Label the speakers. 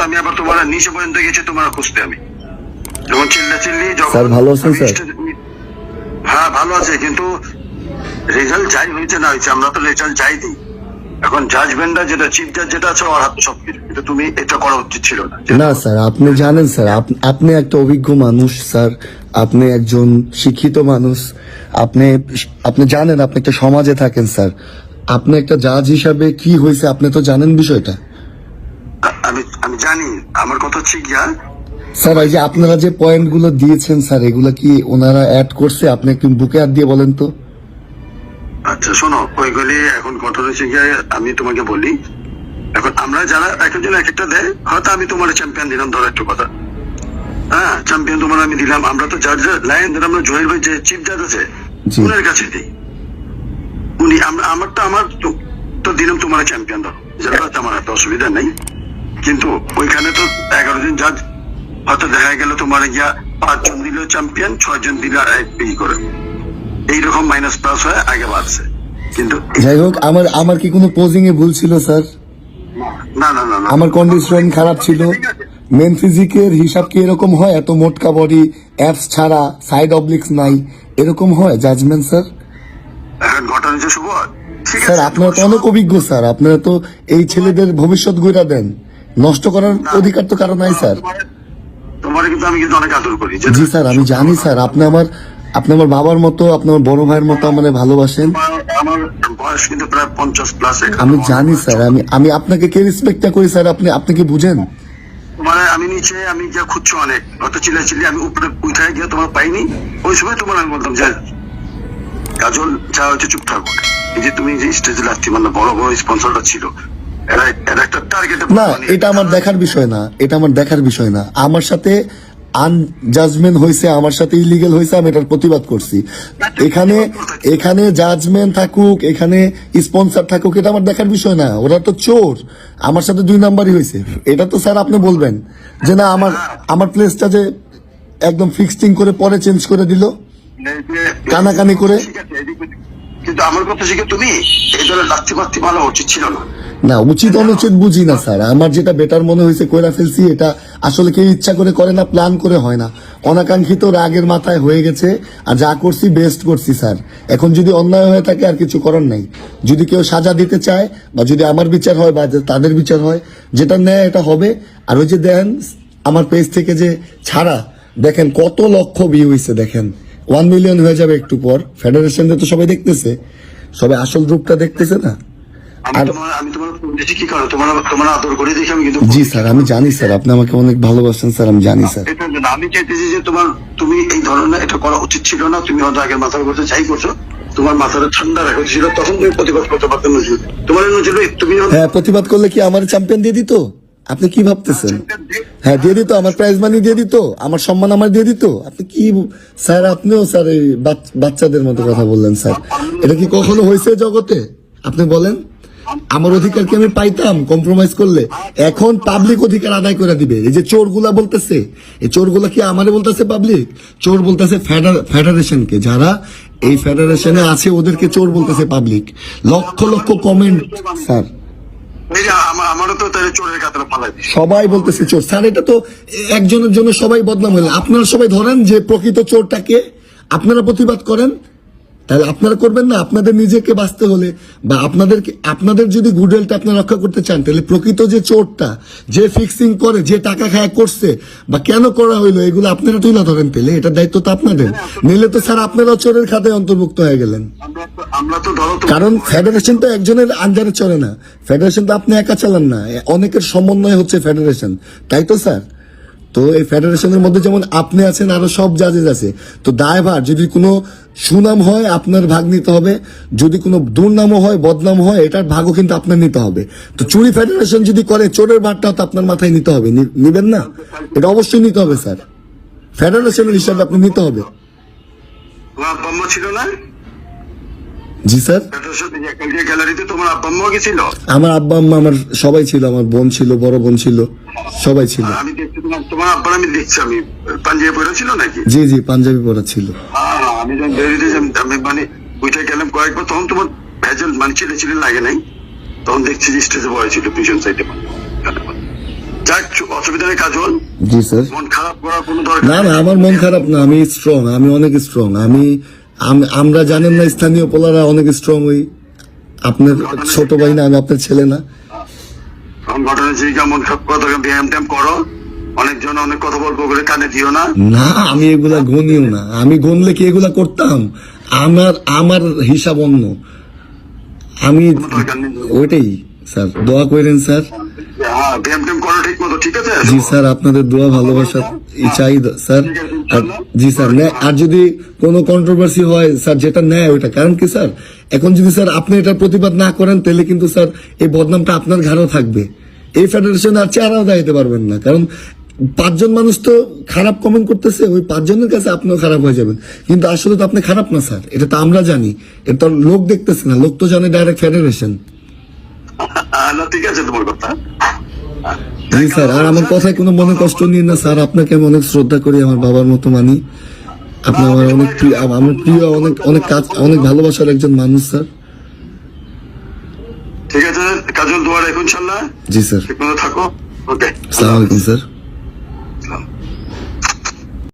Speaker 1: তো আমি আবার তোমার নিচে পর্যন্ত গেছি তোমার খুঁজতে আমি। যখন চিল্লা চিল্লি
Speaker 2: স্যার, ভালো আছেন, স্যার?
Speaker 1: হ্যাঁ ভালো আছে কিন্তু রেজাল্ট যাই হয়েছে না হয়েছে আমরা তো রেজাল্ট যাই দিই এখন জাজমেন্টটা যেটা চিফ জাজ যেটা আছে ওর হাতে কিন্তু তুমি এটা করা উচিত ছিল না।
Speaker 2: না স্যার আপনি জানেন স্যার আপনি একটা অভিজ্ঞ মানুষ স্যার। আপনি একজন শিক্ষিত মানুষ। আপনি আপনি জানেন আপনি একটা সমাজে থাকেন স্যার। আপনি একটা জাজ হিসাবে কি হয়েছে আপনি তো জানেন বিষয়টা।
Speaker 1: আমার কথা হচ্ছে গিয়া
Speaker 2: স্যার এই যে আপনারা যে পয়েন্টগুলো দিয়েছেন স্যার এগুলো কি ওনারা অ্যাড করছে? আপনি একটু বুকে হাত দিয়ে বলেন তো।
Speaker 1: আচ্ছা শোনো ওইগুলি এখন ঘটনা হচ্ছে গিয়ে আমি তোমাকে বলি। এখন আমরা যারা এক একজন এক একটা দেয় হয়তো আমি তোমার চ্যাম্পিয়ন দিলাম ধরো একটু কথা। হ্যাঁ চ্যাম্পিয়ন তোমার আমি দিলাম আমরা তো জাজ লাইন ধরে আমরা জহির ভাই যে চিফ জাজ আছে
Speaker 2: জি।
Speaker 1: উনার কাছে দিই। উনি আমার তো আমার তো- দিলাম তোমার চ্যাম্পিয়ন ধরো। যারা আমার একটা অসুবিধা নেই। কিন্তু ওইখানে তো এগারো জন জাজ হয়তো দেখা গেল তোমার গিয়া পাঁচজন দিল চ্যাম্পিয়ন ছয়জন দিল করে। এইরকম মাইনাস প্লাস হয়ে আগে বাড়ছে। কিন্তু
Speaker 2: যাই হোক আমার আমার কি কোনো পোজিং এ ভুল ছিল স্যার?
Speaker 1: না না না
Speaker 2: আমার কন্ডিশন খারাপ ছিল। মেন ফিজিকের হিসাব কি এরকম হয়? এত মোটকা বডি অ্যাপস ছাড়া সাইড অবলিক্স নাই। এরকম হয় জাজমেন্ট স্যার?
Speaker 1: এখন ঘটনা হচ্ছে শুভ।
Speaker 2: স্যার আপনারা তো অনেক অভিজ্ঞ স্যার। আপনারা তো এই ছেলেদের ভবিষ্যৎ গইরা দেন। নষ্ট করার অধিকার তো কারও নাই স্যার।
Speaker 1: তোমার কিন্তু আমি কিন্তু অনেক আদর করি
Speaker 2: জি স্যার আমি জানি স্যার। আপনি আমার আপনি আমার বাবার মতো আপনি আমার বড় ভাইয়ের মতো আমার ভালোবাসেন।
Speaker 1: আমার- আমার বয়স কিন্তু প্রায় পঞ্চাশ প্লাস
Speaker 2: আমি জানি স্যার। আমি আমি আপনাকে কে রেসপেক্টটা করি স্যার? আপনি আপনি কি বুঝেন?
Speaker 1: মানে আমি নিচে আমি গিয়ে খুঁজছো অনেক। অত চিল্লা চিল্লি আমি উপরে উঠায় গিয়ে তোমার পাইনি। ওই সময় তোমার আমি বলতাম যে কাজল যা হচ্ছে চুপ এই যে তুমি যে স্টেজে লাগছি মানে বড় বড় স্পন্সরটা ছিল এরা এরা একটা
Speaker 2: না, এটা আমার দেখার বিষয় না, এটা আমার দেখার বিষয় না। আমার সাথে আনজাজমেন্ট হয়েছে আমার সাথে ইলিগেল হয়েছে আমি এটার প্রতিবাদ করছি। এখানে এখানে জাজমেন্ট থাকুক, এখানে স্পন্সর থাকুক, এটা আমার দেখার বিষয় না, ওরা তো চোর। আমার সাথে দুই নাম্বারই হয়েছে এটা তো স্যার আপনি বলবেন যে না, আমার আমার প্লেসটা যে একদম ফিক্সটিং করে পরে চেঞ্জ করে দিল, কানাকানি করে?
Speaker 1: কিন্তু আমার কথা শিখে তুমি, এই ধরনের উচিত ছিল না।
Speaker 2: না উচিত অনুচিত বুঝি না স্যার। আমার যেটা বেটার মনে হয়েছে কইরা ফেলছি এটা আসলে কেউ ইচ্ছা করে করে না প্ল্যান করে হয় না। অনাকাঙ্ক্ষিত রাগের মাথায় হয়ে গেছে আর যা করছি বেস্ট করছি স্যার। এখন যদি অন্যায় হয়ে থাকে আর কিছু করার নাই। যদি কেউ সাজা দিতে চায় বা যদি আমার বিচার হয় বা তাদের বিচার হয় যেটা নেয় এটা হবে। আর ওই যে দেন আমার পেজ থেকে যে ছাড়া দেখেন কত লক্ষ ভিউ হয়েছে দেখেন। ওয়ান মিলিয়ন হয়ে যাবে একটু পর। ফেডারেশনে তো সবাই দেখতেছে। সবাই আসল রূপটা দেখতেছে না।
Speaker 1: আমি
Speaker 2: আর- জি স্যার আমি জানি স্যার আপনি আমাকে অনেক ভালোবাসেন স্যার আমি জানি স্যার।
Speaker 1: আমি চাইতেছি যে তোমার তুমি এই ধরনের এটা করা উচিত ছিল না তুমি হয়তো আগে মাথার করতে যাই করছ তোমার মাথাটা ঠান্ডা রাখা ছিল তখন তুমি প্রতিবাদ করতে পারতে নজরুল। তোমার নজরুল তুমি
Speaker 2: হ্যাঁ প্রতিবাদ করলে কি আমার চ্যাম্পিয়ন দিয়ে দিত? আপনি কি ভাবতেছেন? হ্যাঁ দিয়ে দিত আমার প্রাইজ মানি দিয়ে দিত আমার সম্মান আমার দিয়ে দিত। আপনি কি স্যার আপনিও স্যার এই বাচ্চাদের মতো কথা বললেন স্যার। এটা কি কখনো হয়েছে জগতে? আপনি বলেন। আমার অধিকার কি আমি পাইতাম? কম্প্রোমাইজ করলে? এখন পাবলিক অধিকার আদায় করে দিবে। এই যে চোরগুলা বলতেছে এই চোরগুলা কি আমারে বলতেছে পাবলিক চোর বলতেছে ফেডারেশনকে যারা এই ফেডারেশনে আছে ওদেরকে চোর বলতেছে public lakh lakh comment sir. সবাই বলতেছে চোর। স্যার এটা তো একজনের জন্য সবাই বদনাম হলো আপনারা সবাই ধরেন যে প্রকৃত চোরটাকে আপনারা প্রতিবাদ করেন। তাহলে আপনারা করবেন না? আপনাদের নিজেকে বাঁচতে হলে বা আপনাদের আপনাদের যদি গুডেলটা আপনারা রক্ষা করতে চান তাহলে প্রকৃত যে চোরটা যে ফিক্সিং করে যে টাকা খায় করছে বা কেন করা হইল এগুলো আপনারা তুলে ধরেন পেলে এটার দায়িত্ব তো আপনাদের। নিলে তো স্যার আপনারাও চোরের খাতায় অন্তর্ভুক্ত হয়ে গেলেন। কারণ ফেডারেশন তো একজনের আন্ডারে চলে না। ফেডারেশন তো আপনি একা চালান না। অনেকের সমন্বয় হচ্ছে ফেডারেশন তাই তো স্যার? তো এই ফেডারেশনের মধ্যে যেমন আপনি আছেন, আরও সব জাজেস আছে। তো দায়ভার, যদি কোনো সুনাম হয়, আপনার ভাগ নিতে হবে। যদি কোনো দুর্নামও হয়, বদনাম হয়, এটার ভাগও কিন্তু আপনার নিতে হবে। তো চুরি ফেডারেশন যদি করে, চোরের ভাগটাও তো আপনার মাথায় নিতে হবে। নিবেন না? এটা অবশ্যই নিতে হবে, স্যার। ফেডারেশনের হিসাবে আপনি নিতে হবে।
Speaker 1: ছিল না?
Speaker 2: জি স্যার?
Speaker 1: গ্যালারিতে তোমার আব্বা আম্মা গেছিল
Speaker 2: আমার আব্বা আম্মা আমার সবাই ছিল আমার বোন ছিল বড় বোন ছিল সবাই ছিল।
Speaker 1: আমি দেখছি তোমার তোমার আব্বার আমি দেখছি আমি পাঞ্জাবি পরে ছিল নাকি
Speaker 2: জি জি পাঞ্জাবি পরা ছিল।
Speaker 1: হ্যাঁ, আমি যখন বেরিয়ে আমি- আমি মানে ওইটা গেলাম কয়েকবার তখন তোমার ভেজল মানে ছিলে ছিলে লাগে নাই তখন দেখছি যে স্টেজে বয় ছিল পিছন সাইডে যাক অসুবিধা নেই কাজল
Speaker 2: জি স্যার।
Speaker 1: মন খারাপ করার কোনো দরকার
Speaker 2: না না আমার মন খারাপ না আমি স্ট্রং আমি অনেক স্ট্রং আম- আমরা জানেন না স্থানীয় পোলারা অনেক স্ট্রং ওই আপনার ছোট ভাই না আমি আপনার ছেলে না।
Speaker 1: ঘটনা কেমন কথা ব্যায়াম করো অনেকজন অনেক কথা বলব করে কানে দিও না।
Speaker 2: না আমি এগুলা গনিও না। আমি গনলে কি এগুলা করতাম? আমার আমার হিসাব অন্য। আমি ওইটাই। স্যার দোয়া করেন স্যার।
Speaker 1: হ্যাঁ
Speaker 2: জি স্যার আপনাদের দোয়া ভালোবাসা চাই স্যার। জি স্যার আর যদি কোনো কন্ট্রোভার্সি হয় স্যার যেটা নেয় ওইটা কারণ কি স্যার এখন যদি স্যার আপনি এটার প্রতিবাদ না করেন তাহলে কিন্তু স্যার এই বদনামটা আপনার ঘাড়েও থাকবে। এই ফেডারেশনে আর চেহারাও দাঁড়াতে পারবেন না কারণ পাঁচজন মানুষ তো খারাপ কমেন্ট করতেছে ওই পাঁচজনের কাছে আপনিও খারাপ হয়ে যাবেন। কিন্তু আসলে তো আপনি খারাপ না স্যার এটা তো আমরা জানি। এটা তো লোক দেখতেছে না লোক তো জানে ডাইরেক্ট ফেডারেশন
Speaker 1: না ঠিক আছে তোমার কথা।
Speaker 2: জি স্যার আর আমার কথায় কোনো মনে কষ্ট নিন না স্যার। আপনাকে আমি অনেক শ্রদ্ধা করি আমার বাবার মতো মানি। আপনি আমার অনেক প্রিয় আমার প্রিয় অনেক অনেক কাজ অনেক ভালোবাসার একজন মানুষ স্যার।
Speaker 1: ঠিক আছে কাজল দোয়ার এখন ইনশাল্লাহ?
Speaker 2: জি স্যার।
Speaker 1: ঠিক মতো থাকো। ওকে
Speaker 2: আসসালামু আলাইকুম স্যার।